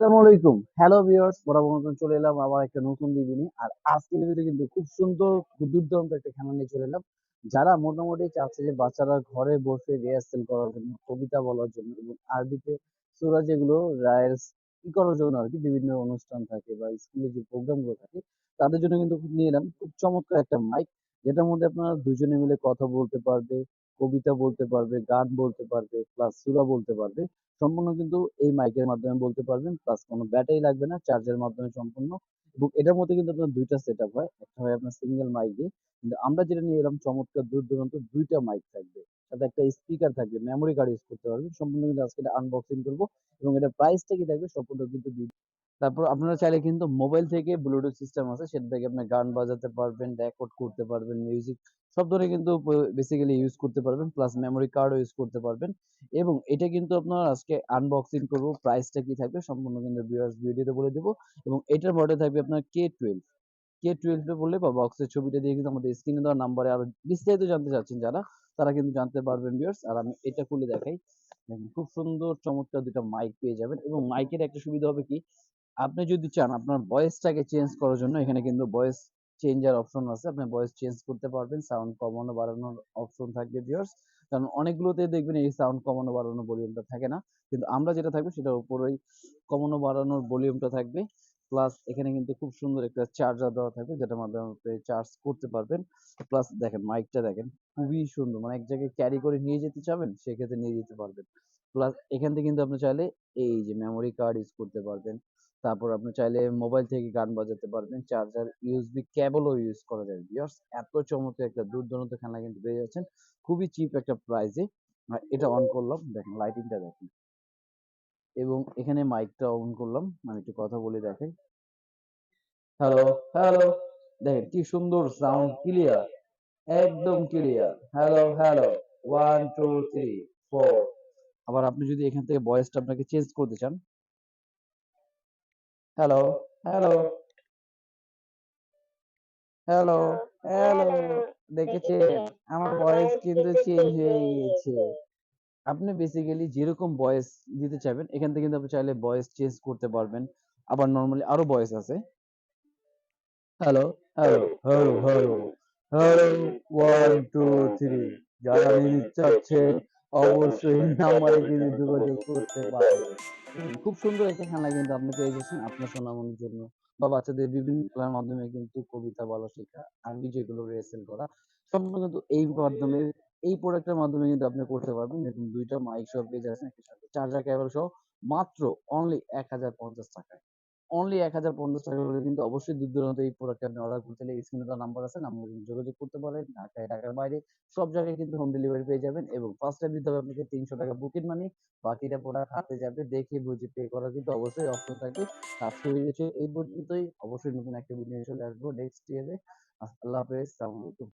আসসালামু আলাইকুম। Hello viewers বরাবর মতন চলে এলাম আবার একটা নতুন রিভিউ আর আজকের ভিডিওতে কিন্তু খুব সুন্দর, খুব দুর্দান্ত একটা খেলা নিয়ে চলে এলাম। যারা মোটামুটি চাচ্ছে যে বাচ্চারা ঘরে বসে রিহার্সেল করার জন্য, কবিতা বলার জন্য এবং আরবিতে সূরা যেগুলো রাইলস ই করার জন্য আর কি বিভিন্ন অনুষ্ঠান থাকে বা স্কুলে যে প্রোগ্রামগুলো থাকে, তাদের জন্য কিন্তু নিয়ে এলাম। খুব চমৎকার একটা মাইক যেটার মধ্যে আপনারা দুজনে মিলে কথা বলতে পারবে, কবিতা বলতে পারবে, গান বলতে পারবে প্লাস সূরা বলতে পারবে, সম্পূর্ণ কিন্তু এই মাইকের মাধ্যমে বলতে পারবেন প্লাস কোনো ব্যাটারি লাগবে না চার্জের মাধ্যমে সম্পূর্ণ এবং এটার মধ্যে কিন্তু আপনার দুইটা সেট আপ হয়, একটা হয় আপনার সিঙ্গেল মাইক দিয়ে, কিন্তু আমরা যেটা নিয়ে এলাম চমৎকার দূর দূরান্ত দুইটা মাইক থাকবে, সাথে একটা স্পিকার থাকবে মেমোরি কার্ড ইউজ করতে পারবেন, সম্পূর্ণ কিন্তু আজকে এটা আনবক্সিং করব এবং এটা প্রাইসটা কি থাকবে সম্পূর্ণ কিন্তু তারপর আপনারা চাইলে কিন্তু মোবাইল থেকে ব্লুটুথ সিস্টেম আছে, সেটা থেকে আপনি গান বাজাতে পারবেন রেকর্ড করতে পারবেন মিউজিক সব ধরনের কিন্তু বেসিক্যালি ইউজ করতে পারবেন প্লাস মেমোরি কার্ডও ইউজ করতে পারবেন। এবং এটা কিন্তু আপনার আজকে আনবক্সিং করব প্রাইসটা কি থাকবে সম্পূর্ণ কিন্তু ভিউয়ার্স ভিডিওতে বলে দেবো। এবং এটার মডেল থাকবে আপনার কে টুয়েলভ কে টুয়েলভ বললে বা বক্সের ছবিটা দিয়ে কিন্তু আমাদের স্ক্রিনে দেওয়া নাম্বারে আরও বিস্তারিত জানতে চাচ্ছেন যারা, তারা কিন্তু জানতে পারবেন ভিউয়ার্স আর আমি এটা খুলে দেখাই। খুব সুন্দর চমৎকার দুটো মাইক পেয়ে যাবেন। এবং মাইকের একটা সুবিধা হবে কি? আপনি যদি চান আপনার ভয়েসটাকে চেঞ্জ করার জন্য, এখানে কিন্তু ভয়েস চেঞ্জার অপশন আছে। আপনি ভয়েস চেঞ্জ করতে পারবেন সাউন্ড কমানো বাড়ানোর অপশন থাকবে ভিউয়ার্স কারণ অনেকগুলোতে দেখবেন এই সাউন্ড কমানো বাড়ানোর ভলিউমটা থাকে না। কিন্তু আমরা যেটা থাকবে সেটা উপরেই কমানো বাড়ানোর ভলিউমটা থাকবে। প্লাস এখানে কিন্তু খুব সুন্দর একটা চার্জার দেওয়া থাকবে, যেটার মাধ্যমে আপনি চার্জ করতে পারবেন। প্লাস দেখেন মাইকটা দেখেন, খুবই সুন্দর। মানে এক জায়গায় ক্যারি করে নিয়ে যেতে চাবেন, সেক্ষেত্রে নিয়ে যেতে পারবেন। প্লাস এখান থেকে কিন্তু আপনি চাইলে এই যে মেমোরি কার্ড ইউজ করতে পারবেন। তারপর আপনি চাইলে মোবাইল থেকে গান বাজাতে পারবেন। চার্জার ইউএসবি কেবলও ইউজ করা যায়। ভিউয়ার্স এত চমৎকার একটা দূর দূরান্ত খেলনা কিন্তু পেয়ে যাচ্ছেন। খুবই চিপ একটা প্রাইসে এটা অন করলাম। দেখেন লাইটিংটা দেখেন। এবং এখানে মাইকটা অন করলাম। আমি একটু কথা বলে দেখাই হ্যালো হ্যালো দেখেন, কি সুন্দর সাউন্ড ক্লিয়ার একদম clear hello hello one two three four আবার আপনি যদি এখান থেকে ভয়েসটা আপনাকে চেঞ্জ করতে চান হ্যালো হ্যালো হ্যালো হ্যালো দেখেছেন? আমার ভয়েস কিন্তু চেঞ্জ হয়ে গিয়েছে। আপনি বেসিক্যালি যেরকম ভয়েস দিতে চাইবেন, এখান থেকে কিন্তু আপনি চাইলে ভয়েস চেঞ্জ করতে পারবেন। আবার নরমালি আরও ভয়েস আছে। Hello hello hello hello hello one two three যারা নিতে অবশ্যই নাম্বারে কিন্তু যোগাযোগ করতে পারবেন খুব সুন্দর একটা খেলা কিন্তু আপনি পেয়ে গেছেন আপনার সোনামনির জন্য। বা বাচ্চাদের বিভিন্ন খেলার মাধ্যমে কিন্তু কবিতা বলা শেখা আরবি যেগুলো রিহার্সেল করা সম্পূর্ণ কিন্তু এই মাধ্যমে, এই প্রোডাক্টের মাধ্যমে কিন্তু আপনি করতে পারবেন। এরকম দুইটা মাইক সহ পেয়ে যাচ্ছেন একই সাথে চার্জার কেবল সহ মাত্র অনলি এক হাজার পঞ্চাশ টাকায়। অনলি এক হাজার পঞ্চাশ টাকা হলে কিন্তু অবশ্যই দূর দূরান্ত এই প্রোডাক্ট আপনি অর্ডার করতে হলে স্ক্রিনে দেওয়া নাম্বার আছে নাম্বার যোগাযোগ করতে পারেন। ঢাকায়, ঢাকার বাইরে সব জায়গায় কিন্তু হোম ডেলিভারি পেয়ে যাবেন এবং ফার্স্ট টাইম দিতে হবে আপনাকে তিনশো টাকা বুকিং মানি বাকিটা প্রোডাক্ট হাতে যাবে, দেখে বুঝে পে করার কিন্তু অবশ্যই অপশন থাকে। আজকে ভিডিও এই পর্যন্তই। অবশ্যই নতুন একটা ভিডিও চলে আসব নেক্সট ইয়ারে আল্লাহ হাফেজ আসসালামু আলাইকুম।